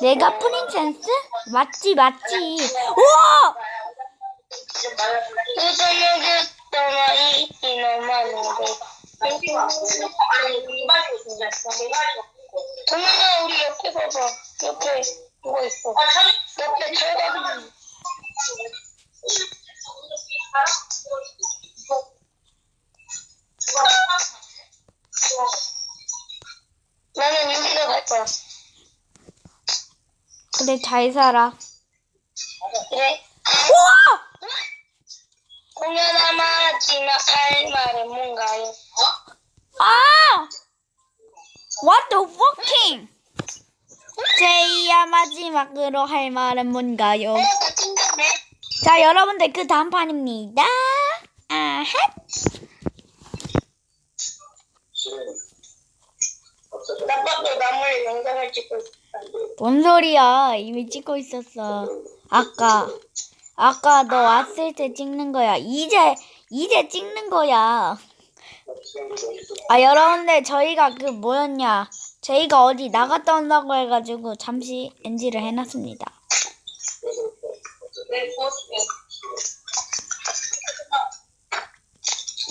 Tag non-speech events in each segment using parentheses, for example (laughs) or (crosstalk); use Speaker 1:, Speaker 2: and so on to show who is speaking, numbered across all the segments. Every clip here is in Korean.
Speaker 1: 내가 프린세스? 맞지 맞지. 우와!
Speaker 2: 동현아 우리 옆에 봐봐이. 나는 여기로 갈 거야.
Speaker 1: 그래 잘 살아.
Speaker 2: 그래.
Speaker 1: 우와!
Speaker 2: 공연아 마지막 할 말은 뭔가요?
Speaker 1: 아! What the fucking? 제이야 마지막으로 할 말은 뭔가요?
Speaker 2: 어, 나 찐다네.
Speaker 1: 자 여러분들 그 다음 판입니다. 아하.
Speaker 2: 나 밖에 나물 영상을 찍고 있어.
Speaker 1: 뭔 소리야? 이미 찍고 있었어. 아까 아까 너 왔을 때 찍는 거야. 이제 이제 찍는 거야. 아 여러분들 저희가 그 뭐였냐? 저희가 어디 나갔다 온다고 해가지고 잠시 NG를 해놨습니다.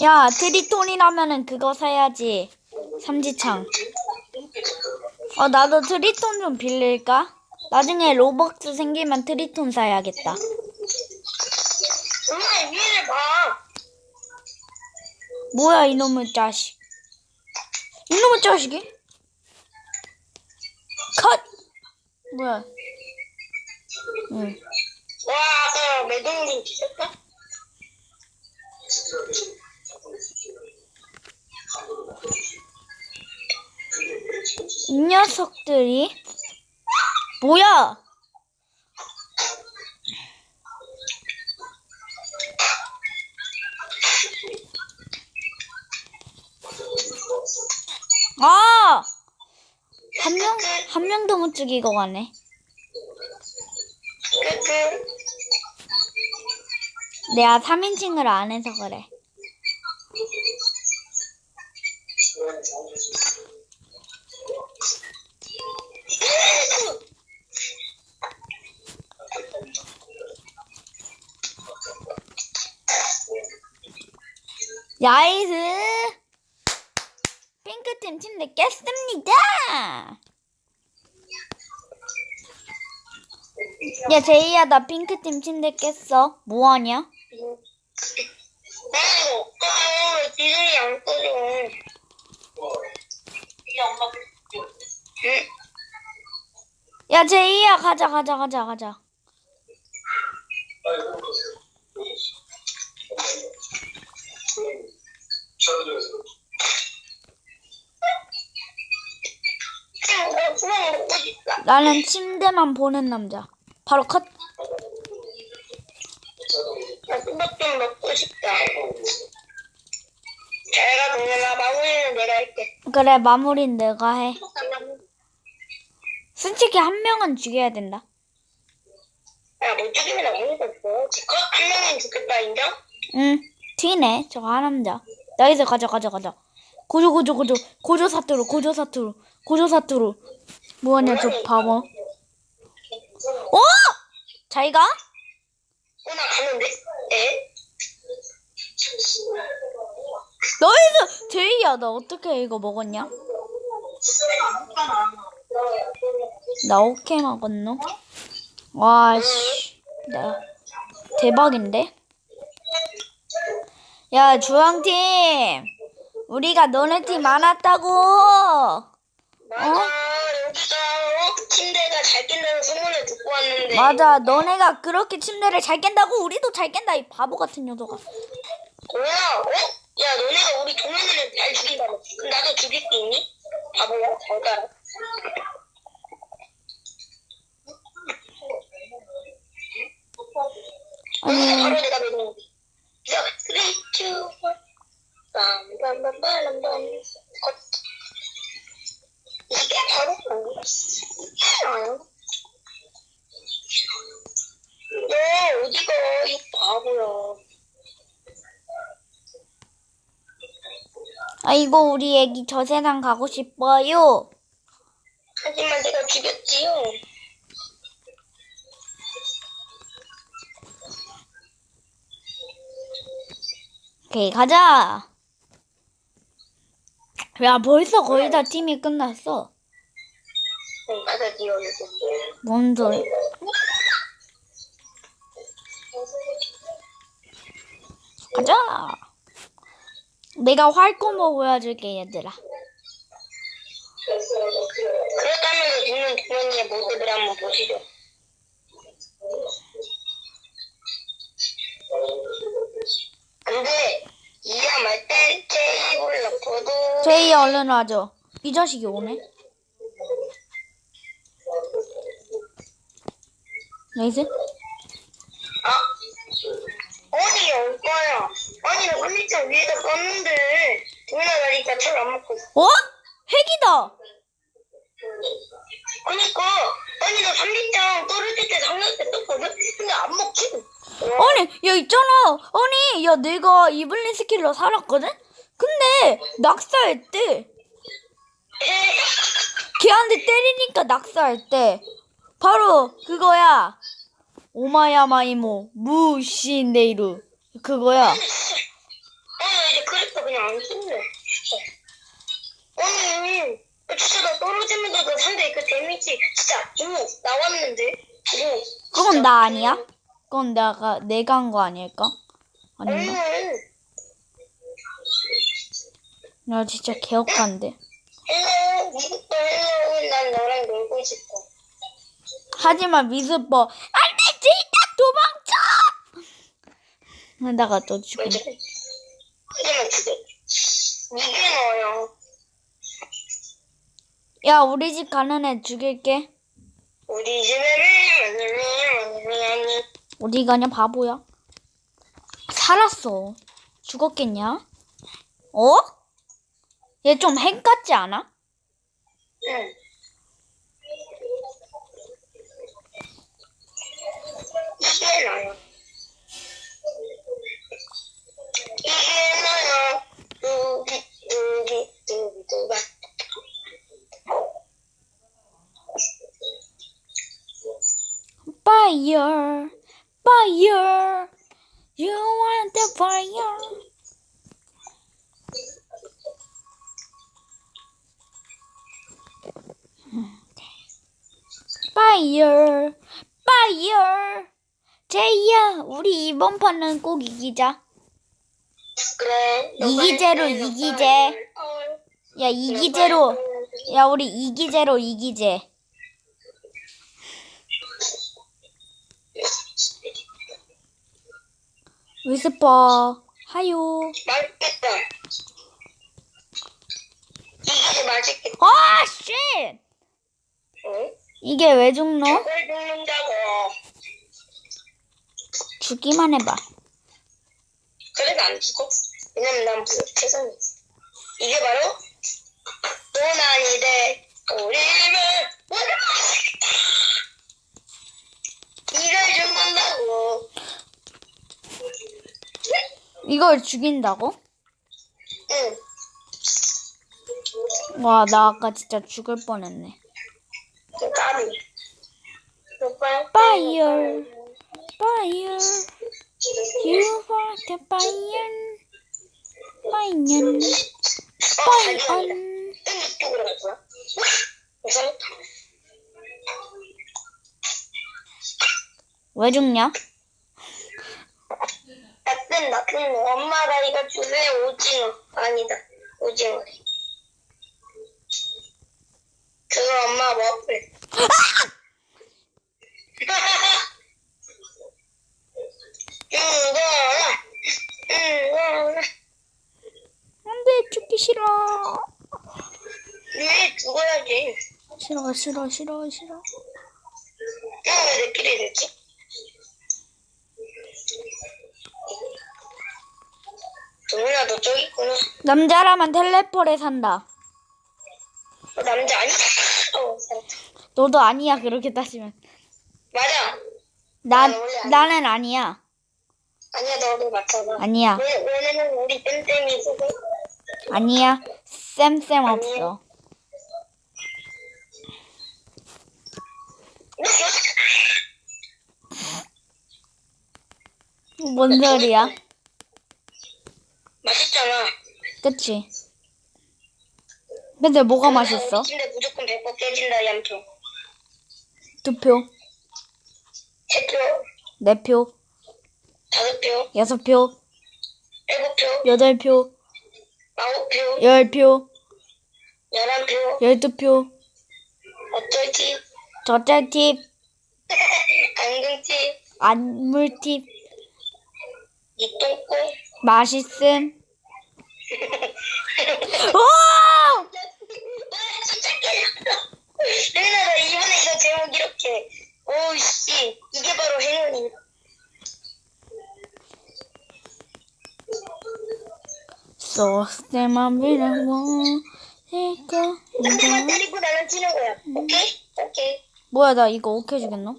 Speaker 1: 야 트리톤이라면은 그거 사야지. 삼지창. 어 나도 트리톤 좀 빌릴까? 나중에 로벅스 생기면 트리톤 사야겠다.
Speaker 2: 엄마 위를 봐.
Speaker 1: 뭐야 이놈의 자식. 이놈의 자식이? 컷. 뭐야? 응.
Speaker 2: 와, 아까 매동님 주셨다?
Speaker 1: 이 녀석들이 뭐야? 아! 한 명, 한 명도 못 죽이고 가네. 내가 3인칭을 안 해서 그래. 야이스! 핑크팀 침대 깼습니다! 야, 제이야, 나 핑크팀 침대 깼어. 뭐하냐?
Speaker 2: 나 이거 없어. 니들이 안 꺼져. 이게 엄마 응?
Speaker 1: 야, 제이야, 가자, 가자, 가자, 가자.
Speaker 2: 나.
Speaker 1: 나는 침대만 보는 남자. 바로 컷.
Speaker 2: 나 수박 좀 먹고 싶다. 잘가 동현아 마무리는 내가 할게.
Speaker 1: 그래, 마무리는 내가 해. 솔직히 한 명은 죽여야 된다.
Speaker 2: 야, 못 죽이면 거 없어. 지금 한 명은 죽겠다, 인정?
Speaker 1: 응, 튀네. 저거 한 남자. 나이스, 가자, 가자, 가자. 고조, 고조, 고조. 고조 사투로, 고조 사투로, 고조 사투로. 뭐하냐, 저 바보. 어? 자기가?
Speaker 2: 어, 나 가는데? 에?
Speaker 1: 나이스! 제이야, 나 어떻게 이거 먹었냐? 나 오케이 먹었노? 와, 씨. 나 대박인데? 야, 주황팀! 우리가 너네 팀 많았다고!
Speaker 2: 맞아, 여기가 어? 침대가 잘 낀다는 소문을 듣고 왔는데.
Speaker 1: 맞아, 너네가 그렇게 침대를 잘 깬다고 우리도 잘 깬다, 이 바보 같은 녀석아.
Speaker 2: 뭐야, 어? 야, 너네가 우리 동현 어디가 이 바보야.
Speaker 1: 아이고 우리 애기 저 세상 가고 싶어요.
Speaker 2: 하지만 내가 죽였지요.
Speaker 1: 오케이 가자. 야 벌써 거의 다 팀이 끝났어.
Speaker 2: 응, 맞아, 니언니.
Speaker 1: 뭔 소리? 가자. 내가 활콤보 보여줄게, 얘들아.
Speaker 2: 그렇다면 죽는 주머니의 모습을 한번 보시죠. 근데 이야말 때 제입을 넣고도
Speaker 1: 제이 얼른 와줘. 이 자식이 오네. 나이스.
Speaker 2: 아 어디 올 거야? 아니 나 플리장 위에다 떴는데 누나 나니까 철안 먹고 있어.
Speaker 1: 어? 핵이다.
Speaker 2: 그니까 아니 나 삼리장 떨어질 때때 떴거든? 근데 안 먹지? 어,
Speaker 1: 아니, 야, 있잖아. 아니, 야, 내가 이블린 스킬로 살았거든? 근데, 낙사했대. 걔한테 때리니까 낙사했대. 바로, 그거야. 오마야마이모, 무신데이루. 그거야.
Speaker 2: 나 이제 그랬어 그냥 안 쓸래. 아니 진짜 나 떨어지면서 나 상대 그 데미지 진짜 이모 나왔는데 이모
Speaker 1: 그건 나 아니야? 그건 내가, 내가 한 거 아닐까? 아닌가?
Speaker 2: 응
Speaker 1: 야, 진짜 개억한데.
Speaker 2: 헬로 미국도 헬로 난 너랑 놀고 싶어
Speaker 1: 하지만 미스퍼, 안 돼! 도망쳐! 하다가 또
Speaker 2: 이게 너야
Speaker 1: 야, 우리 집 가는 애 죽일게.
Speaker 2: 우리 집에는
Speaker 1: 어디 가냐, 바보야? 살았어. 죽었겠냐? 어? 얘 좀 핵 같지 않아?
Speaker 2: 응 이게 너야 이게 너야 여기 여기 여기 누가
Speaker 1: Fire, fire, you want the fire. Fire, fire. 제이야, 우리 이번 판은 꼭 이기자.
Speaker 2: 그래
Speaker 1: 이기제로, 이기제. 야, 이기제로. 야, 우리 이기제로 이기제. 위스퍼, 하요.
Speaker 2: 맛있겠다 이게 맛있겠다
Speaker 1: 아, 쉣!
Speaker 2: 응?
Speaker 1: 이게 왜 죽노?
Speaker 2: 저걸 죽는다고
Speaker 1: 죽기만 해봐.
Speaker 2: 그래도 안 죽어? 왜냐면 난 무슨 최선이 이게 바로 도난이대 우리 집을 이걸 죽는다고.
Speaker 1: 이걸 죽인다고?
Speaker 2: 응.
Speaker 1: 와, 나 아까 진짜 죽을 뻔했네.
Speaker 2: 그 까비. 오빠
Speaker 1: Fire, fire, you want the fire, fire, fire. 왜 죽냐?
Speaker 2: 나쁜 나쁜 엄마가 이거 주세요 오징어 아니다 오징어래 그거 엄마 먹을
Speaker 1: 안 돼, 죽기 싫어.
Speaker 2: 왜 죽어야지
Speaker 1: 싫어, 싫어, 싫어, 싫어.
Speaker 2: 왜 내끼리 됐지? 동훈아 너 저기 있구나
Speaker 1: 남자라면 텔레폴에 산다.
Speaker 2: 너 남자 아니야? 어.
Speaker 1: 너도 아니야, 그렇게 따지면.
Speaker 2: 맞아 원래 아니야.
Speaker 1: 나는 아니야.
Speaker 2: 아니야 너도 맞잖아
Speaker 1: 아니야.
Speaker 2: 왜, 왜냐면 우리 땜땜이 있어서
Speaker 1: 아니야. 쌤쌤 없어. (laughs) 뭔 소리야?
Speaker 2: 맛있잖아.
Speaker 1: 그치? 근데 뭐가 맛있어?
Speaker 2: 우리 침대 무조건 100번 깨진다, 양표.
Speaker 1: 두 표,
Speaker 2: 세 표,
Speaker 1: 네 표,
Speaker 2: 다섯 표,
Speaker 1: 여섯 표,
Speaker 2: 일곱 표,
Speaker 1: 여덟 표,
Speaker 2: 아홉 표,
Speaker 1: 열 표,
Speaker 2: 열한 표.
Speaker 1: 열두 표.
Speaker 2: 어쩔지?
Speaker 1: 저짤 팁,
Speaker 2: 안경지,
Speaker 1: 안물 팁,
Speaker 2: 이 똥꼬.
Speaker 1: 맛있음. 오!
Speaker 2: 와, 진짜 깨졌어. 레미나, 나 이번에 이거 제목 이렇게. 오우씨, 이게 바로 행운이.
Speaker 1: 소스테만 비라고 이거
Speaker 2: 상대만 때리고 나는 치는 거야. 오케이? 오케이.
Speaker 1: 뭐야 나 이거 오케이 주겠노?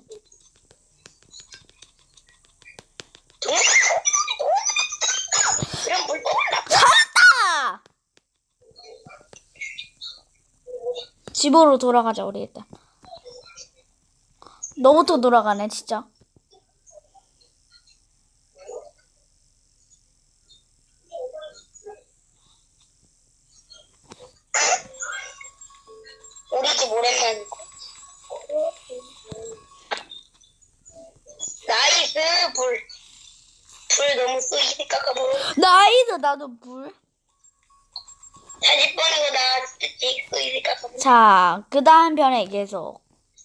Speaker 1: 살았다! 집으로 돌아가자 우리 일단 너부터 돌아가네 진짜 이스 나도 불
Speaker 2: 사진 뻔히고 나왔지, 쏘이게 깎아보고.
Speaker 1: 자, 그 다음 편에 계속